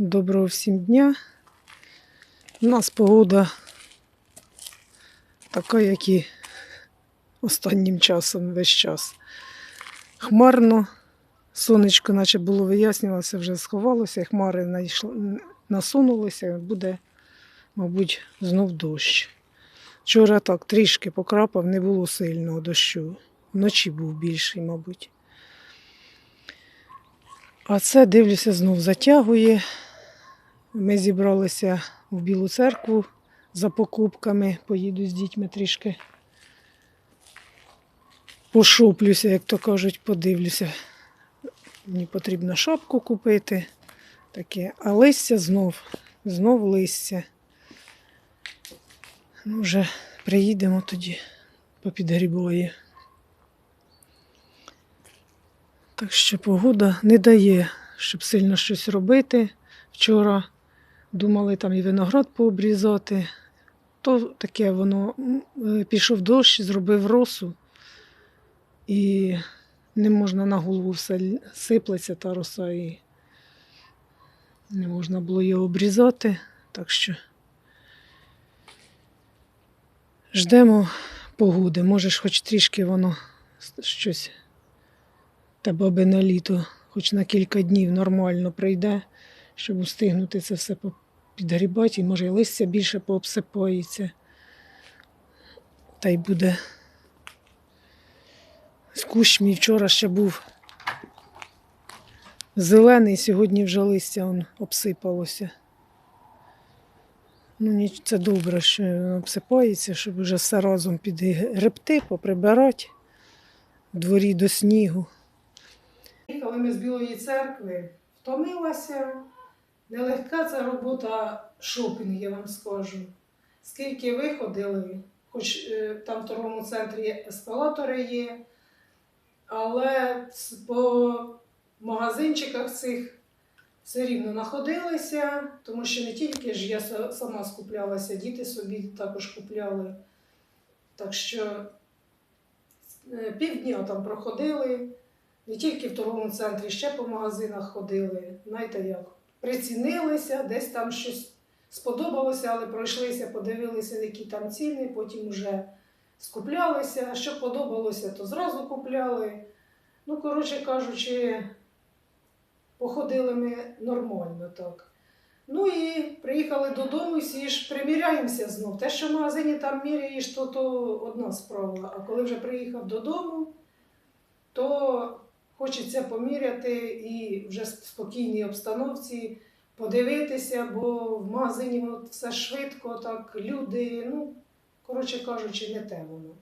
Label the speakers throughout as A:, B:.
A: Доброго всім дня. У нас погода така, як і останнім часом весь час. Хмарно, сонечко, наче було вияснювалося, вже сховалося, хмари насунулися, буде, мабуть, знов дощ. Вчора так трішки покрапав, не було сильного дощу. Вночі був більший, мабуть. А це, дивлюся, знов затягує. Ми зібралися в Білу церкву за покупками. Поїду з дітьми трішки. Пошоплюся, як то кажуть, подивлюся. Мені потрібно шапку купити. Таке. А листя знов, знов листя. Ну, вже приїдемо тоді попідгрібує. Так що погода не дає, щоб сильно щось робити. Вчора думали там і виноград пообрізати. То таке воно е, пішов дощ, зробив росу, і не можна на голову все сиплеться та роса, і не можна було його обрізати. Так що ждемо погоди. Може хоч трішки воно щось та баби на літо, хоч на кілька днів нормально прийде, щоб устигнути це все підгрібати, і може і листя більше пообсипається. Та й буде. З кущ мій вчора ще був зелений, сьогодні вже листя он обсипалося. Ну, це добре, що обсипається, щоб вже все разом підгребти, поприбирати в дворі до снігу. Їхали ми з Білої церкви, втомилася. Нелегка ця робота шопінг, я вам скажу. Скільки виходили, хоч е, там в торговому центрі ескалатори є, але по магазинчиках цих все рівно знаходилися, тому що не тільки ж я сама скуплялася, діти собі також купляли. Так що е, півдня там проходили. Не тільки в торговому центрі, ще по магазинах ходили. Знаєте як? Прицінилися, десь там щось сподобалося, але пройшлися, подивилися, які там ціни, потім вже скуплялися. Що подобалося, то зразу купляли. Ну, коротше кажучи, походили ми нормально так. Ну і приїхали додому, всі ж приміряємося знов. Те, що в магазині там міряєш, то, то одна справа. А коли вже приїхав додому, то хочеться поміряти і вже в спокійній обстановці подивитися, бо в магазині воно все швидко, так люди, ну, коротше кажучи, не те воно.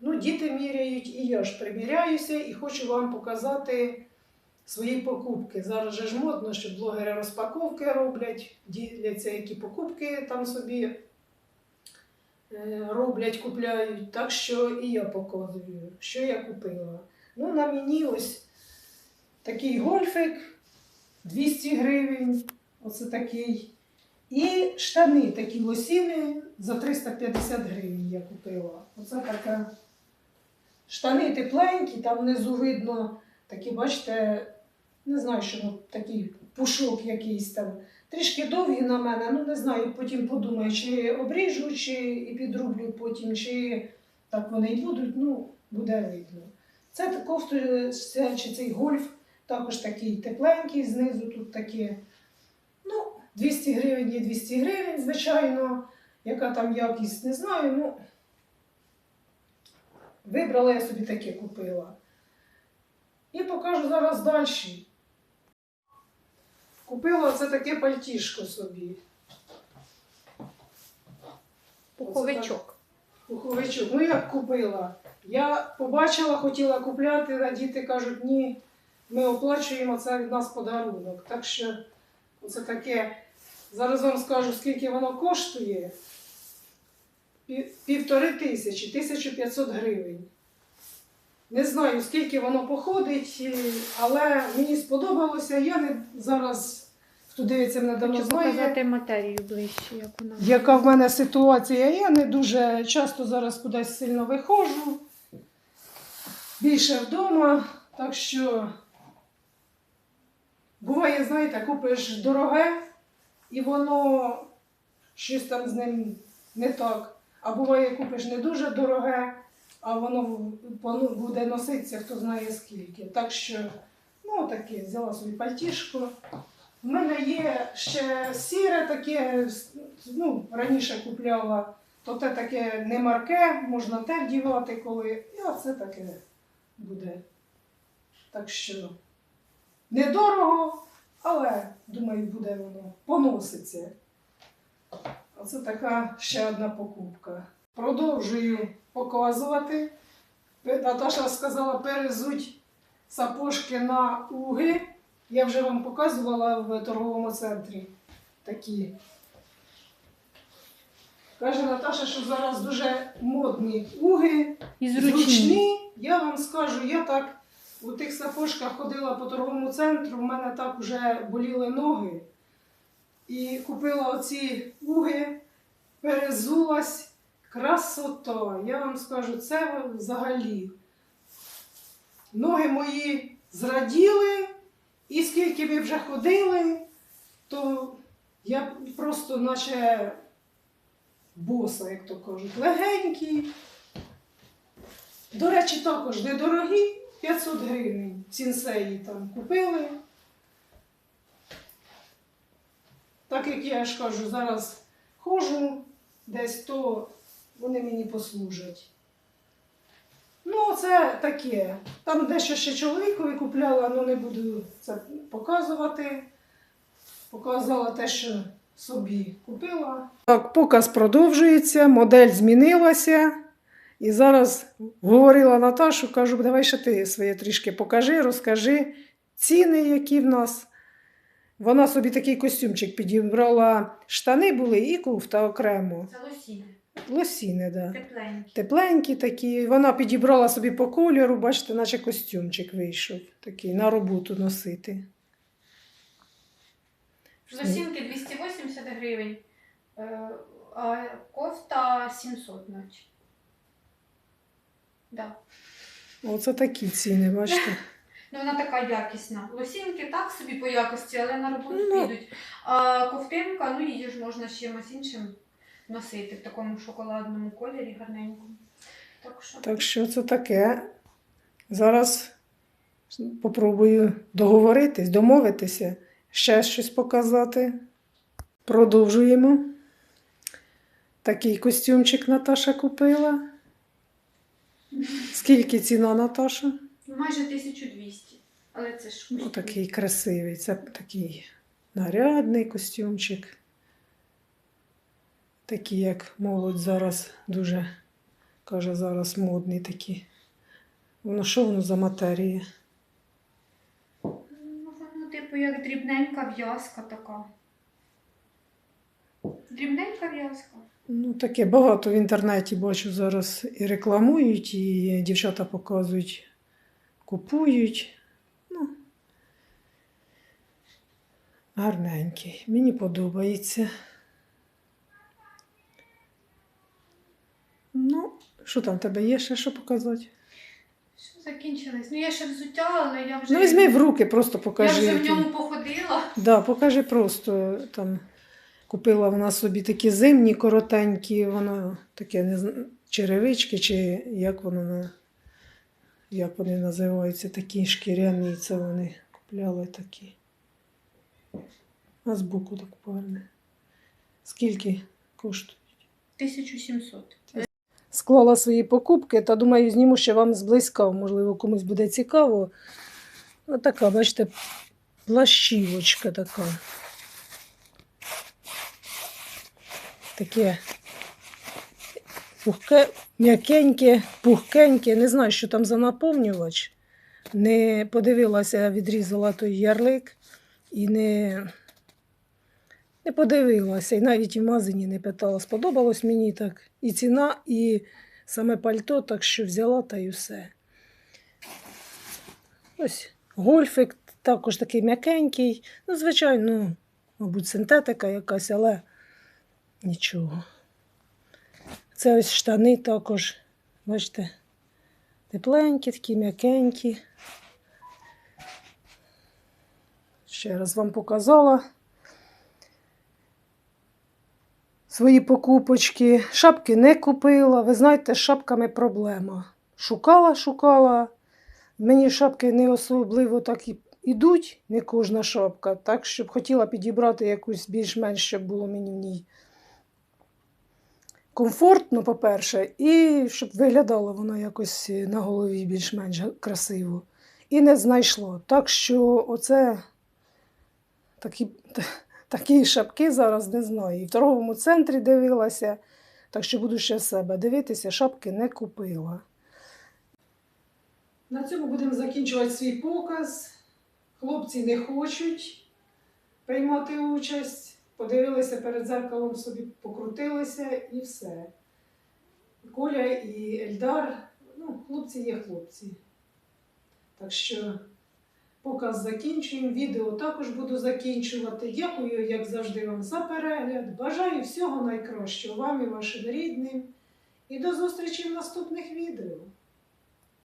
A: Ну, діти міряють, і я ж приміряюся, і хочу вам показати свої покупки. Зараз же ж модно, що блогери розпаковки роблять, діляться, які покупки там собі е, роблять, купляють. Так що і я показую, що я купила. Ну, на мені ось такий гольфик 200 гривень. Оце такий. І штани такі лосіни за 350 гривень я купила. Оце така. Штани тепленькі, там внизу видно такі, бачите, не знаю, що такий пушок якийсь там. Трішки довгі на мене, ну не знаю, потім подумаю, чи обріжу, чи і підрублю потім, чи так вони й будуть, ну, буде видно. Це кофту, чи цей гольф також такий тепленький, знизу тут таке. Ну, 200 гривень є 200 гривень, звичайно. Яка там якість, не знаю. Ну, вибрала я собі таке купила. І покажу зараз далі. Купила це таке пальтішко собі.
B: Пуховичок.
A: Пуховичок. Ну як купила? Я побачила, хотіла купляти, а діти кажуть, ні, ми оплачуємо це від нас подарунок. Так що це таке. Зараз вам скажу, скільки воно коштує. Півтори тисячі, 1500 гривень. Не знаю, скільки воно походить, але мені сподобалося. Я не зараз, хто дивиться мене давно
B: Хочу
A: знає
B: показати матерію ближче, як вона.
A: яка в мене ситуація. Я не дуже часто зараз кудись сильно виходжу, більше вдома, так що Буває, знаєте, купиш дороге, і воно щось там з ним не так. А буває, купиш не дуже дороге, а воно буде носитися хто знає скільки. Так що, ну таке, взяла собі пальтішко. У мене є ще сіре таке, ну, раніше купляла, то те таке не марке, можна те вдівати, коли. І оце таке буде. Так що недорого, але думаю, буде воно поноситься. Оце така ще одна покупка. Продовжую показувати. Наташа сказала, перезуть сапожки на уги. Я вже вам показувала в торговому центрі такі. Каже Наташа, що зараз дуже модні уги,
B: І
A: зручні. Я вам скажу, я так у тих сапожках ходила по торговому центру, в мене так вже боліли ноги. І купила оці уги, перезулась. Красота. Я вам скажу, це взагалі. Ноги мої зраділи, і скільки ви вже ходили, то я просто наче боса, як то кажуть, легенькі. До речі, також недорогі, 500 гривень. Сінсеї там купили. Так як я ж кажу, зараз ходжу десь, то вони мені послужать. Ну, це таке. Там дещо ще чоловікові купляла, але не буду це показувати. Показала те, що собі купила. Так, показ продовжується, модель змінилася. І зараз говорила Наташу, кажу, давай ще ти своє трішки покажи, розкажи ціни, які в нас. Вона собі такий костюмчик підібрала. Штани були і кофта окремо.
B: Це лосіни.
A: Лосіни, да.
B: Тепленькі.
A: Тепленькі такі. Вона підібрала собі по кольору, бачите, наче костюмчик вийшов. Такий на роботу носити.
B: Лосінки 280 гривень, е, а кофта 700 наче. Да.
A: Оце такі ціни, бачите.
B: Ну, вона така якісна. Лосінки так собі по якості, але на роботу
A: Ну.
B: підуть. А ковтинка, ну її ж можна з чимось іншим носити в такому шоколадному кольорі гарненькому. Так що
A: Так що це таке. Зараз попробую договоритись, домовитися, ще щось показати. Продовжуємо. Такий костюмчик Наташа купила. Скільки ціна Наташа?
B: ну, майже 1200. Але це ж
A: Ну,
B: костюм.
A: такий красивий. Це такий нарядний костюмчик. Такий, як молодь зараз дуже, каже, зараз модний такі. Воно що воно за матерія?
B: Ну, воно, типу, як дрібненька в'язка така. Дрібненька в'язка.
A: Ну, таке багато в інтернеті бачу зараз і рекламують, і дівчата показують, купують. Ну, гарненький. Мені подобається. Ну, що там в тебе є ще що показати?
B: Що закінчилось? Ну, я ще взуття, але я вже.
A: Ну, візьми в руки, просто
B: Я
A: покажи.
B: вже в ньому походила.
A: Да, покажи просто там. Купила вона собі такі зимні коротенькі, воно таке не зн- черевички, чи як воно як вони називаються, такі шкіряні, це вони купляли такі. А збоку так парне. Скільки коштує?
B: 1700.
A: Склала свої покупки та думаю, зніму ще вам зблизька, можливо, комусь буде цікаво. Ось така, бачите, плащівочка така. Таке пухке, м'якеньке, пухкеньке, не знаю, що там за наповнювач. Не подивилася, відрізала той ярлик і не, не подивилася. І навіть в магазині не питала. Сподобалось мені так і ціна, і саме пальто, так що взяла та й усе. Ось гольфик також такий м'якенький. Ну, звичайно, мабуть, синтетика якась, але нічого. Це ось штани також, бачите, тепленькі, такі м'якенькі. Ще раз вам показала свої покупочки. Шапки не купила. Ви знаєте, з шапками проблема. Шукала, шукала. Мені шапки не особливо так і ідуть, не кожна шапка. Так, щоб хотіла підібрати якусь більш-менш, щоб було мені в ній комфортно, по-перше, і щоб виглядала вона якось на голові більш-менш красиво. І не знайшло. Так що оце такі, такі шапки зараз не знаю. І в торговому центрі дивилася, так що буду ще себе дивитися, шапки не купила. На цьому будемо закінчувати свій показ. Хлопці не хочуть приймати участь. Подивилися перед зеркалом, собі покрутилися і все. Коля і Ельдар, ну, хлопці є хлопці. Так що показ закінчуємо. Відео також буду закінчувати. Дякую, як завжди, вам за перегляд. Бажаю всього найкращого вам і вашим рідним. І до зустрічі в наступних відео.